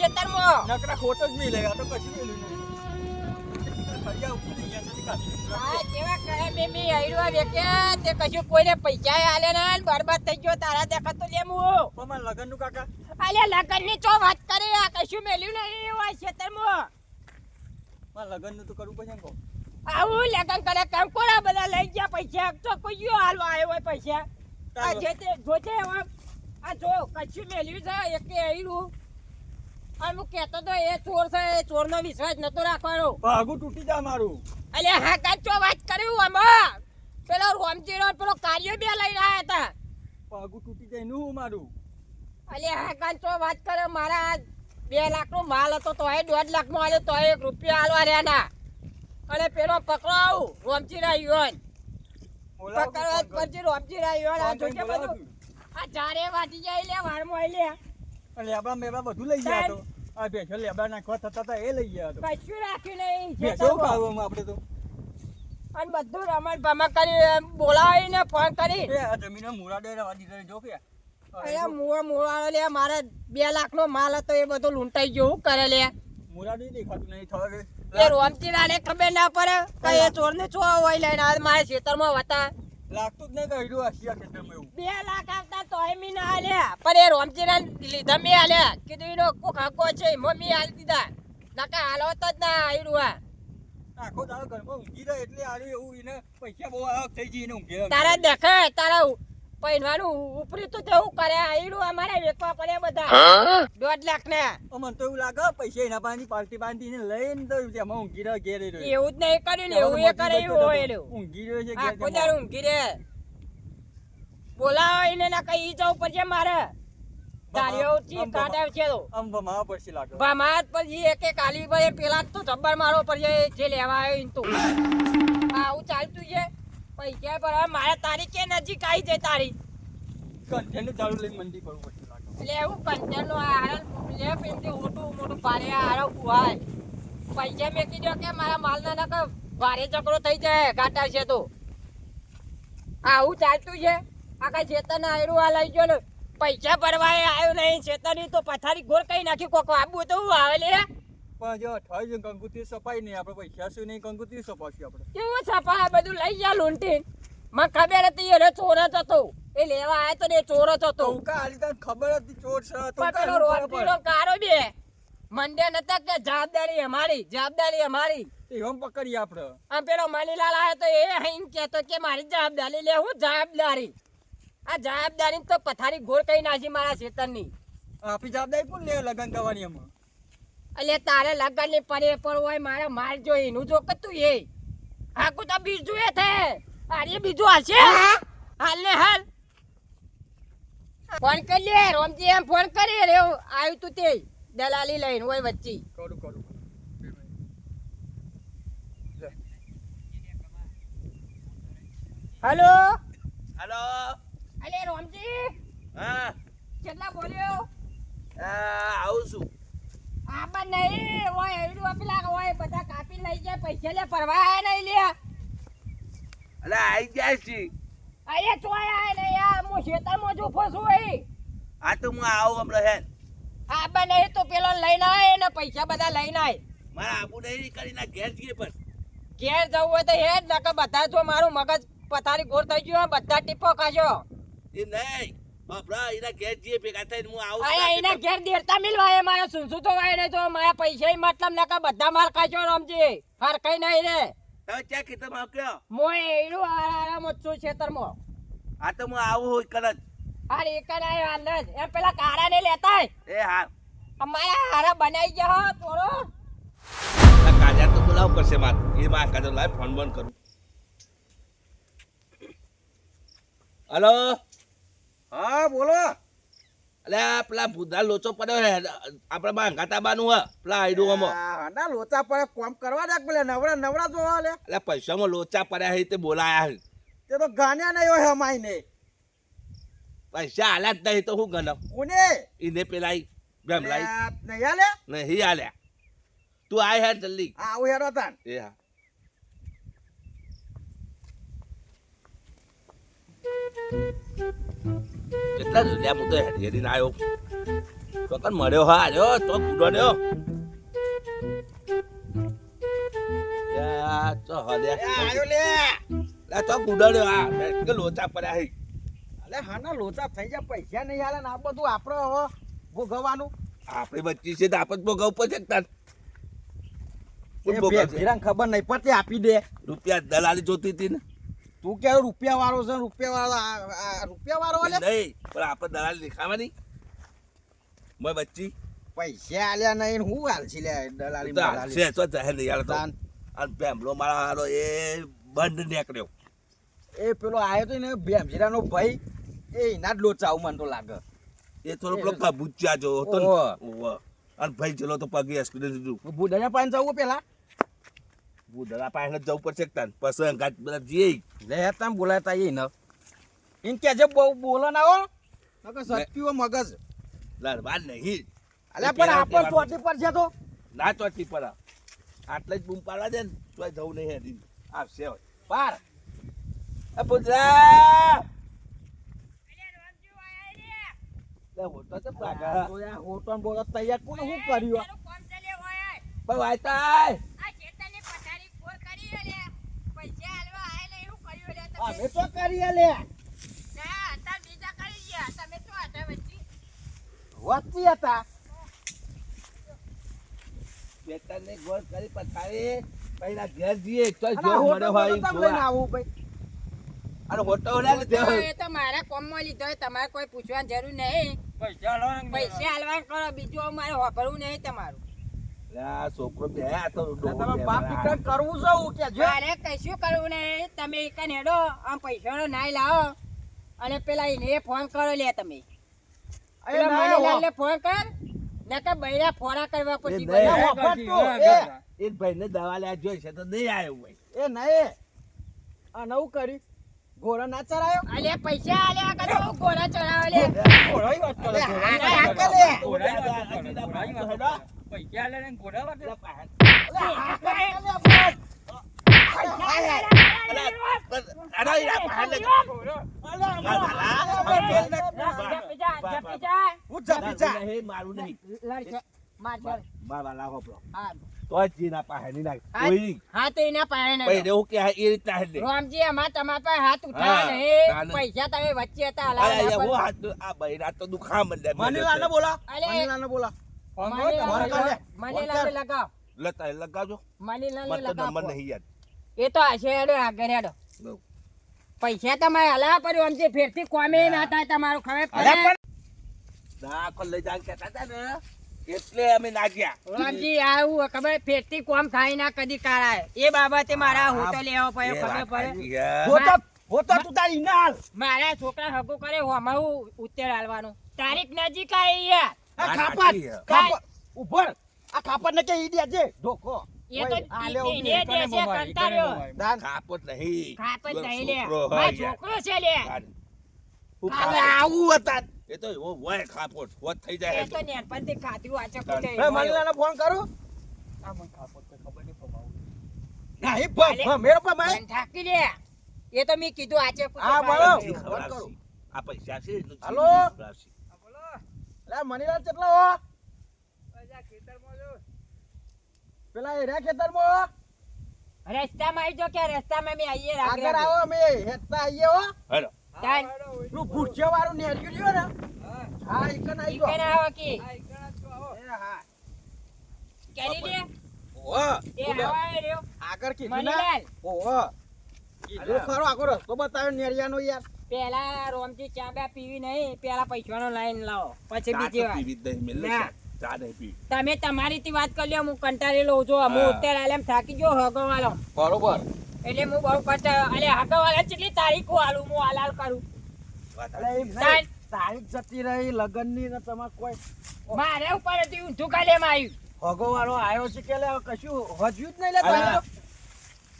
ખેતરમાં. નકરા ખોટ જ નહીં લે તો કશું નહીં લગનની વાત કરે આ કશું મેલ્યું નહીં હોય ખેતરમાં. લગનનું તો કરવું ને આવું લગન કરે કામ કોરા બધા લઈ ગયા પૈસા? તો કોઈ હાલવા આવ્યો હોય પૈસા? આ જે તે જોજે આ જો કશું મેલ્યું છે એક આયડું. અને હું કહેતો તો એ ચોર છે એ ચોરનો વિશ્વાસ નતો રાખવાનો. ભાગું તૂટી જા મારું. અલે હા કાચો વાત કર્યું આમાં. પેલો રોમજી નો પેલો કાર્યો બે લઈને આવ્યા હતા. ભાગું તૂટી જાય નું મારું? અલે હા કાચો વાત કરે મારા બે લાખ નો માલ હતો તો એ દોઢ લાખ નો આવ્યો તો એક રૂપિયા હાલવા રહ્યા ના. અને પેલો પકડો આવું રોમજી ના યુવાન પકડવા પછી રોમજી ના યુવાન આ જોજે બધું આ જારે વાટી જાય લે વાળમાં લે. લેબા મેબા બધું લઈ જાય તો. આ ભેંસો લેબા નાખવા ખોત હતા એ લઈ ગયા તો. કશું રાખ્યું નહીં ભેંસો ખેતરમાં. ખાવું આપણે તો? અને બધું રમણ ભમણ કરી બોલાવીને ફોન કરી. એ આ જમીન મૂળા ડેરા વાડી કરી જો કે. અરે મુવા મુવાળો લે મારે બે લાખ નો માલ હતો એ બધો લૂંટાઈ ગયો હું કરે લે? મુરાડે દેખાતું નહીં થવા એ રોમચીરાને ખબર ના પડે કે એ ચોર ને ચો હોય લઈને મારે મારા ખેતરમાં વતા. લાગતું જ નહીં કહ્યું આશિયા ખેતરમાં એવું? બે લાખ આવતા તોય મી ના આલ્યા પણ એ રોમચીરા લીધા મેં આલ્યા કીધું એનો કોક હકો છે મમ્મી આલી દીધા. નકા હાલવત જ ના આવ્યું આ. આખો દાડો ઘરમાં ઊંઘી રહે એટલે આર્યું એવું એને પૈસા બહુ આવક થઈ ગઈ એને ઊંઘે તારા દેખે તારા પહેરવાનું ઉપરી તો તેવું કરે આવ્યું અમારે વેચવા પડે બધા. દોઢ લાખ ને મને તો એવું લાગે પૈસા એના પાસેથી પાર્ટી બાંધીને લઈને તો એમાં ઊંઘી રહ્યો ઘેર રહ્યો. એવું જ નહીં કર્યું ને એવું એ કરે એવું હોય ઊંઘી રહ્યો છે ઘેર આખો દાડો ઊંઘી રે. બોલાવો એને ના કઈ ઈ જવું પડશે મારે. તારીઓ થી આમ કાઢાવ છે તો આમ ભમાવા પડશે લાગે. ભામાત પછી એક એક આલી પર પેલા તો જબ્બર મારો પડશે જે લેવા આવ્યો તો. આવું ચાલતું છે. પૈસા પર હવે મારે તારીખે નજીક આવી જાય તારીખ કંઠેનું ચાલુ લઈને મંડી પડવું પડશે એટલે એવું કંચન નો હારણ લે પેલી મોટું મોટું ભારે આરો કુવાય પૈસા મેકી દો કે મારા માલ ના નકર ભારે ઝઘડો થઈ જાય ઘાટા છે તો. આવું ચાલતું છે. આખા ચેતન આયરું આ લઈ ગયો ને. પૈસા ભરવા આવ્યો નહીં ચેતન તો પથારી ગોળ કઈ નાખી કોકો. આબુ તો હું. આવે લે પણ જો અઠવાડિયું કંકુતી સપાઈ નહીં આપણે પૈસા શું નહીં કંકુતી સપાશું આપણે. કેવું છાપા બધું લઈ જા લૂંટી મને ખબર હતી એને ચોર જ હતો. એ લેવા આવ્યો તો ને ચોર જ હતો. તો ઉકા તને ખબર હતી ચોર છે? તો પેલો એવું કારો બે. મંડે નતા કે જવાબદારી અમારી જવાબદારી અમારી. એમ પકડીએ આપણે. આમ પેલો મનીલાલ આવ્યો તો એ હઈને કહેતો કે મારી જવાબદારી લે હું જવાબદારી. આ જવાબદારી તો પથારી ગોળ કઈ નાખી મારા ખેતરની આપી જવાબદારી કોણ લે લગન કરવાની એમાં? એટલે તારે લગનની પરે પર હોય મારે માર જોઈ એનું જો કતું એ. હાકુ તો બીજું એ થે. અરે બીજું હશે હાલ ને હાલ. ફોન કરી લે રોમજી એમ ફોન કરી રે આવ્યું તું તે દલાલી લઈને હોય વચ્ચે. કરું કરું. હલો? હાલો? અલે રોમજી હા. કેટલા બોલ્યો? આવું છું. આ પણ નહીં હોય એવડું પેલા હોય બધા કાપી લઈ જાય પૈસા લે પરવા આયા નહીં લે. અલે આઈ જાય છે. અરે ચોય આયા નહીં યાર હું ખેતરમાં જ છું અહીં આ તો હું આવું હમણાં હે આ પણ નહીં તો પેલો લઈને આવે ને પૈસા બધા લઈને આવે મારા આબુ નહીં કરીને ઘેર જઈએ પણ. ઘેર જવું હોય તો હેડ નકર બધા જો મારું મગજ પથારી ગોળ થઈ ગયો બધા ટીપો ખાશો એ નહીં. બાપરા એના ઘેર જઈએ ભેગા થઈને હું આવું અહીંયા એના ઘેર દેરતા મિલવા એ મારે સુનસું તો વાય નહીં તો મારા પૈસા મતલબ નકર બધા માર ખાશો રમજી. ફરકાઈ કઈ નહીં રે. તમે ક્યાં કયો? એડું આરામ જ છું ખેતરમાં આ તો હું આવું હોય એક જ. આયો હાલ પેલા કારા ને લેતા. એ હા. અમારા હારા બનાવી ગયા હો થોડો. આ કાજા તો બોલાવું પડશે મારે. એ કાજો ફોન બંધ કરું. હલો? હા બોલો. અલે આ પેલા ભૂધા લોચો પડ્યો હે. આપણે બા ગાતા બાનું હે પેલા આઈડું હમો ના લોચા પડે કોમ કરવા દે પેલે નવરા નવરા જોવા લે એટલે પૈસામાં લોચા પડ્યા હે તે બોલાયા હે. તે તો ગાન્યા નહીં હોય હમાઈ ને પૈસા આલ્યા જ નહીં તો હું ગણો કોને? એને પેલા ગમલાઈ. નહીં આલે? નહીં આલ્યા. તું આય હે જલ્દી. આવું હેરો તાન. એ હા. કેટલા જોડ્યા હું તો હેડી હેડીને આવ્યો ચોકન મળ્યો હા? જો તો બુડો રહ્યો હલે. આયો લે. લા તો બુડો રહ્યો આ કે લોચા પડ્યા હે. અલે હાના લોચા થઈ જાય પૈસા નહીં આલે ના બધું આપણે હો ભોગવવાનું. આપણે બચ્ચી છે તો આપણે ભોગવવું પડશે તાર? ખબર નહીં પડતી આપી દે. રૂપિયા દલાલી જોતી હતી ને? તું કે રૂપિયા વાળો છે રૂપિયા વાળો રૂપિયા વાળો નહીં પણ આપણે દલાલી દેખાવાની મેં બચ્ચી. પૈસા આલ્યા નહીં હું હાલશી લે દલાલી. હાલશે તો જાહેર નહીં હાલતો. અને પેમલો મારા હારો એ બંધ નીકળ્યો. એ પેલો આયો તો ને ભેમજીરાનો ભાઈ એ એના જ લોચા આવું મને તો લાગે. એ થોડો પેલો ભૂચ્યા જો હતો. અને ભાઈ ચલો તો પગે એક્સિડન્ટ થયું. બુધાના પાન જવું પેલા? બુધરા પાસે જવું પડશે તાન? પછી અંગાત બધા જઈએ લે તમ બોલાતા એ ન. ઇન કે જે બહુ બોલો ના હો. નકર સત્યુઓ મગજ. દરબાર નહીં. અલ્યા પણ આપણ ચોટી પર છે તો. ના ચોટી પર આટલે જ બૂમ પાડવા દે ને તો જવું નહીં હેડી. આવશે હવે. પાર એ બુધરા હોટલ તો યાર બોલો તૈયાર કોને શું કર્યું? ભાઈ વાયતાય અમે તો કરીએ લે વચ્ચી? હતા. બેટાને ગોળ કરી પતાવે. પહેલા ઘેર જઈએ. તો જો મળે હોય જોવા. આવું ભાઈ. અરે હોટો લે લીધો એ તો મારા કોમમાં લીધો હોય, તમારે કોઈ પૂછવાની જરૂર નહીં. પૈસા હાલવા કરો. બીજું મારે વાપરવું નહીં તમારું. છોકરો બે તો ડોહો તમે બે બાપ મારા. દીકરા કરવું છે કે જો મારે કશું કરવું નહીં. તમે એકન હેડો આમ પૈસાનો નાઈ લાવો. અને પેલા એને ફોન કરો લે તમે. ફોન કર. નકર બૈરા કરવા પછી દવા જોઈ છે તો નહીં આવ્યો એ નહીં. આ નવું કરી ઘોડો ના ચરાયો અલે પૈસા આલ્યા કરો ઘોડા ચડાવે લે. ઘોડોય વાત કરે, અલે, વાત કરે. પાસે હા, ઉઠાવ્યા પૈસા તમે વચ્ચે હતા બોલા બોલા મનીલાલને ફોન કર લે. મનીલાલને લગાવ. લતા લગાવજો. મને નંબર નહીં યાદ. એ તો હશે હેડો આગળ હેડો. પૈસા તમારે હલાવા પડ્યું આમ જે ફેરથી કોમે ના. થાય તમારું ખબર પડે? દાખલ લઈ જાય કહેતા હતા ને એટલે અમે ના ગયા. રામજી આવું ખબર ફેરથી કોમ થાય ના કદી કાળાય એ બાબતે મારા હોટલ લેવો પડ્યો ખબર પડે? સાચી યાર. હોતો હોતો તું તારી ના હાલ મારા છોકરા હગો કરે હોમાવું ઉત્તર હાલવાનું. તારીખ નજીક આવી યાર. આ ખાપત. ખાપત ઉભર. આ ખાપત ને કે ઈ દે જે ધોકો. એ તો ઈ દે દે છે કંટાળ્યો. દાન. જ નહીં. ખાપ નહીં લે. મારો છોકરો છે લે. ખાપ- આવું હતા. એ તો એવો હોય ખાપો જ. હોત થઈ જાય એ તો નેનપણથી ખાધું આ ચક્કુ છે. એ ફોન કરું. ના એ ભ અલે. ભ મેરો પર માય ધન થાકી લે. એ તો મેં કીધું આ હા, બોલો. આ પૈસા છે હાલો? લે મનીલાલ કેટલા હો? પેલા એ રે ખેતરમાં રસ્તામાં આવી જો કે રસ્તામાં મેં આવીએ આગળ રાખે. આવો મે હેતા આઈએ હો. હેલો. તાન. નું ભૂસ્યો વાળું નેર્યું લ્યો ને? હા. ઇકન આઈ ઈ ગયો કને આવો કે? એ હા. કરી લે ઓહો એ આવો રહ્યો. આગળ કીધું ના? ઓહો કીધું ખરો આગળ રસ્તો બતાવ્યો નેરિયાનો યાર. પેલા રોમજી ચા બે પીવી નહીં પેલા પૈસાનો લાઈન લાવો. પછી બીજી વાત પીવી ના. તમે તમારી થી વાત કરી લો હું કંટાળી લઉં છું. હું. અત્યારે આલેમ થાકી ગયો હગો વાળો બરોબર. એટલે હું બહુ કંટાળ્યો અલે હગો વાળા કેટલી તારીખો હાલું હું હાલાલ કરું. તારીખ જતી રહી લગનની ને તમારે કોઈ મારે ઉપર હતી ઊંધું કાલે આવ્યું. ભગો વાળો આવ્યો છે કે કશું હજ્યું જ નહીં લે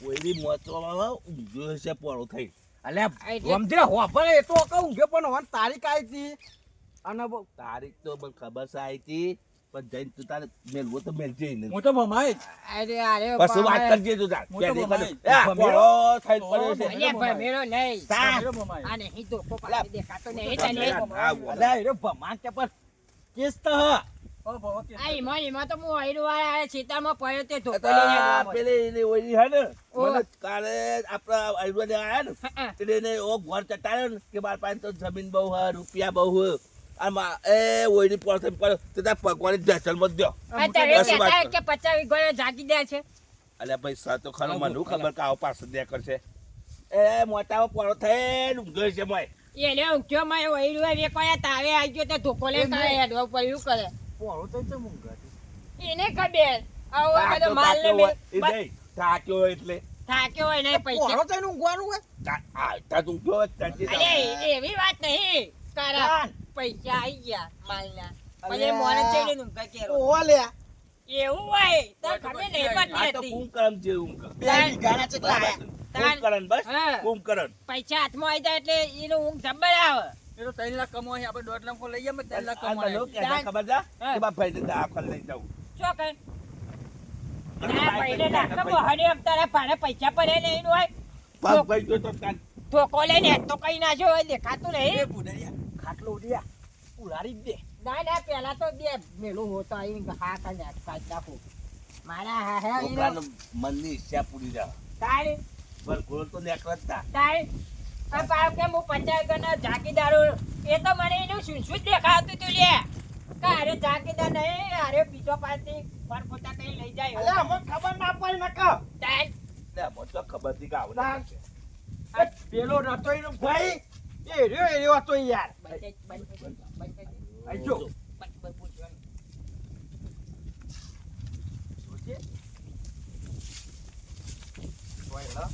કોઈ બી મોચવામાં ઊંઘ્યો હશે પોળો થઈ. અલ્યા એટલે- સમજે હોપરે એ તો કહું કે પણ હવે તારીખ આવી હતી અને બહુ તારીખ તો મને ખબર છે આવી હતી પણ જઈને તું તારે મેલવો તો મેલજે નહીં. હું તો મમાય જ. અરે અરે બસ વાત કરજે તું તાર. કે દે આ પોળો થઈને પડ્યો છે. અલ્યા ભમેરો નહીં તાર. મમાય. આ નહીં ધોકો દેખાતો નહીં એટલે નહીં આ, એ ભમાન કે પણ કેસ તો હ આ માં તો હું આયરું વાળા આયા ખેતરમાં પડ્યો તે ધોકો. પેલી એની ઓલી હે ને મને કાલે આપણા આયુર્વેદ આયા ને એટલે એને ઓ ઘર ચટાડ્યો ને કે બાર પાસે તો જમીન બહુ હે રૂપિયા બહુ હે. આમાં એ ઓયડી પડશે પડે તો તા પકવાની દહેશલમાં મત કહેતા કર. કે પચાસ વીઘોને જાગી દે છે. અલ્યા ભાઈ સા તો ખરો મને ખબર કે આવો પાછો દે કરશે એ મોટા પોળો થઈ ને ઊંઘે છે મોય એને ઊંઘ્યો માં એ વહીરું હોય, એક વાર તાવે આવી ગયો તો ધોકો લે તારે હેડવા પડ્યું કરે. પોળો તો ચમ ઊંઘાતી. એને ખબર. આવો બધો માલ ને બે- થાક્યો એટલે. થાક્યો હોય ને પૈસા. પોળો થઈને ઊંઘવાનું હોય? આ તા તું ઊંઘ્યો હોય, અરે એવી વાત નહીં. તારા પૈસા આવી ગયા માલના. અલ્યા. મોને ચઈને ઊંઘા કેરો. ઓવા લ્યા. એવું હોય. તો ખબર નહીં આ પડતી તો હતી. કુંભકર્ણ જે ઊંઘ. બે વીઘાના ચકલા કુંકરણ બસ કુંકરણ પૈસા હાથમાં આવી જાય એટલે એનું ઊંઘ જબ્બર આવે. એ તો ત્રણ લાખ કમાય છે, આપણે દોઢ લાખ લઈ ત્રણ લાખ ખબર છે? જાઉં. કઈ મનની ઈચ્છા પૂરી પણ તો પાછો કે હું પંચાયત ગણના જાગીદારો એ તો મને એનું શું શું દેખાતું તું લે કે અરે જાગીદાર નહીં અરે બીજો પાસથી પરપોતા કઈ લઈ જાય અલ્યા, એવું. અમને ખબર ના પડી નકર. તાર લે, મને તો ખબર હતી કે આવું ના. થશે. એ પેલો રતોઈનો ભાઈ એ રહ્યો એ રહ્યો તો યાર બંધ થઈ- બંધ થઈ- બંધ થઈ- આઈ જો બંધ- બંધ પૂછવાનું. જોજે. જોઈ લો.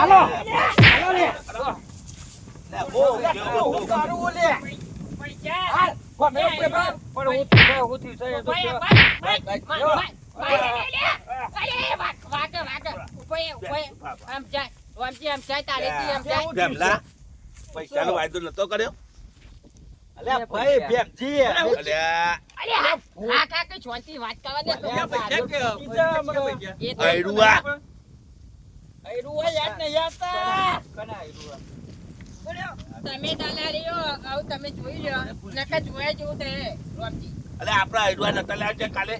હાલો હાલો લે લે, ગયો, બહુ હું. કરું લે હાલ પણ હું હું તો ભાઈ, ભાઈ, ભાઈ, ભાઈ, ભાઈ, ભાઈ, લે, લે. અરે, વાગ, વાગ, વાગ. ઉપાય, ઉપાય. આમ જાય, આમ જાય, આમ જાય, તારેથી આમ જાય. ભેમલા, પૈસાનો વાયદો નતો કર્યો અલ્યા ભાઈ ભેમજી અલ્યા, હા, હા, હા, વાત કરવા દે. પૈસા કે પૈસા પૈસા એ તો- આયરુઆ. આયરુઆ યાદ કના આયરુઆ? તમે દલાલીઓ, આવું તમે જોઈ લો નકર જોયા જેવું થાય રોમજી. અલ્યા, આપણા આયરુઆ નતા લાવ્યા કાલે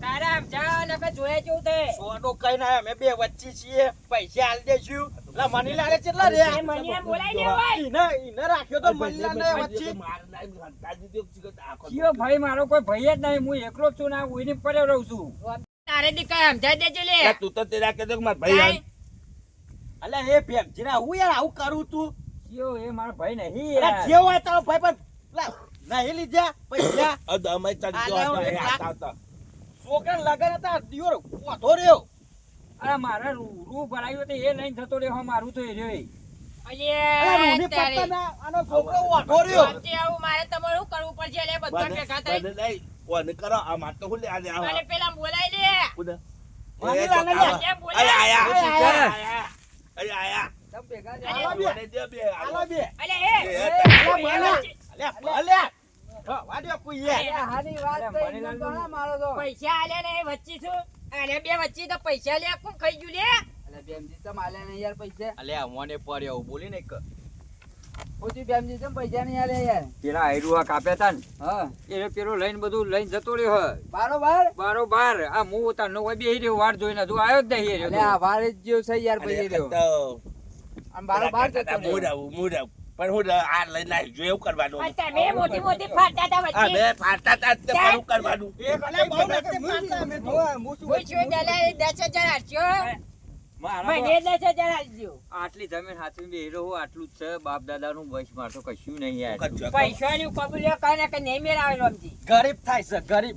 તારા આમ જાઓ નકર જોયા જેવું થાય સોનું કઈ ના અમે બે વચ્ચે છીએ પૈસા આલ દેશું લા મની લાલે કેટલા રે એ બોલાઈ દે હોય. ઈને ઈને રાખ્યો તો મની ને વચ્ચે માર નાઈ હંતા દીધો કે આખો કયો ભાઈ મારો કોઈ ભાઈ જ નહીં હું એકલો જ છું ને ઉઈને પડ્યો રહું છું તારે દી કઈ સમજાઈ દેજે લે તું તો તેરા કહેતો કે મારા ભાઈ? અલે એ ભેમજી ના હું યાર આવું કરું તું? કયો એ મારો ભાઈ નહીં યાર. જે હોય તારો ભાઈ પણ લા નહીં લીધા પૈસા અદ અમે આવતા. છોકરા લગન હતા દિયોર વાધો રહ્યો. અરે મારે રૂ ભરાયો તો એ લઈને જતો રહ્યો મારું તો એ રહ્યો એ. અરે રૂની પત્તા ના આનો છોકરો વાધો રહ્યો. રોમજી આવું મારે તમારે શું કરવું પડશે? લે બધા મને- ભેગા થઈ મને નહીં, કરો આ માર તો હું લે આને આવા. અને પેલા બોલાય લે. કેમ? આયા. તમે ભેગા જ બે. દે બે, આલો. બે અલે એ, ભલે. વાડ્યો વાત મારો તો. પૈસા આલે ને વચ્ચે અરે બે વચ્ચે તો પૈસા લે કોણ ખાઈ ગયું લે અલે, બેનજી, તમ આલે ને યાર પૈસા. અલ્યા મોને પડ્યો બોલી ને ઓછી બેનજી, તમે પૈસા નહીં આલ્યા યાર. પેલા આયરુઆ કાપ્યા તા ને એ પેલો લઈને બધું લઈને જતો રહ્યો હે. બારોબાર? આ હું તારનો કોઈ બેહી રહ્યો વાટ જોઈને. તું આવ્યો જ નહીં એ રહ્યો. તો. અરે, તો પેલા કહેતા હતા, મૂડ આવું, મૂડ આવું. પણ હું આ લઈ આવી જો એવું કરવાનું તમે મોટી મોટી ફાટતા હતા વચ્ચે. બે ફાટતા તા તે પણ હું કરવાનું? બહુ નથી મારતા અમે તો કોઈ છું દલાલી દસ હજાર આટલી જમીન હાથવી બેહી રહ્યો આટલું જ છે. બાપ દાદા નું બસ મારતો કશું નહીં યાર. કરજો. પૈસાની કબૂલ્યો કઈ ને કઈ નહીં મેળાવેલો ગરીબ થાય છે ગરીબ.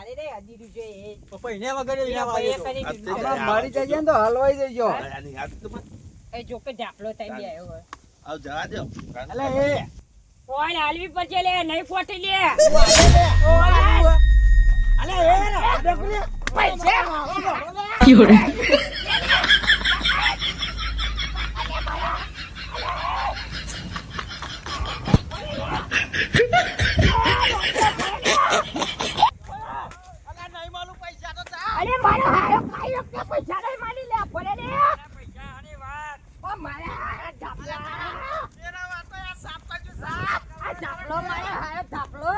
મારે રે છે એ. વગર હમણાં મરી જઈએ તો હલવાઈ. એ જો કે ઢાપલો થઈ બે આવ્યો આવ જવા દો. અલે એ. ઓય હાલવી પડશે લે નહીં ફોટી લે. અલે એ મારો હારો ખાઈ વખતે પૈસા નહીં મારી લે ભલે લે ઓ મારા હારા ધાપલા આ ધાપલો મારા હારા ધાપલો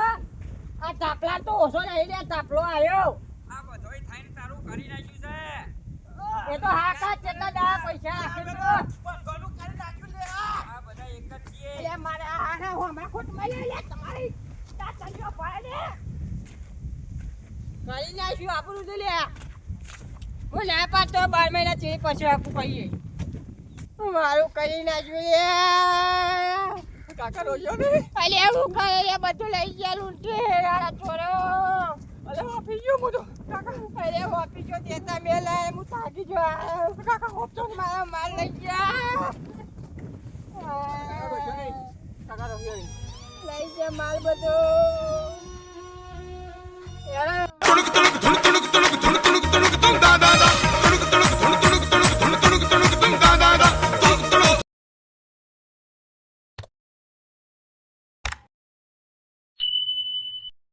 આ ધાપલા તો ઓછો નહીં લે તાપલો આવ્યો. આ બધોય થઈને તારું કરી નાખ્યું છે. એ તો હા કા કેટલા દા પૈસા આખે તો. આ બધા એક જ છીએ. લે હા હો હોમાં ખોટ મળી લે તમારી તાતલીઓ પડે ને. કરી નાખ્યું આપણું તો લે. હું ના પાડતો બાર મહિના ચીડી પછી આપું કહીએ. મારું કરી નાખ્યું લે કાકા રોયો ને અલે હું કરે બધું લઈ ગયા લૂંટે આ છોરો અલે વાપી ગયો મુ કાકા અલે વાપી ગયો દેતા મે લે મુ થાકી ગયો કાકા હોપતો ને મારા માલ લઈ ગયા કાકા લઈ ગયા માલ બધો યાર તણક તણક તણક તણક તણક તણક તણક તણક તણક તણક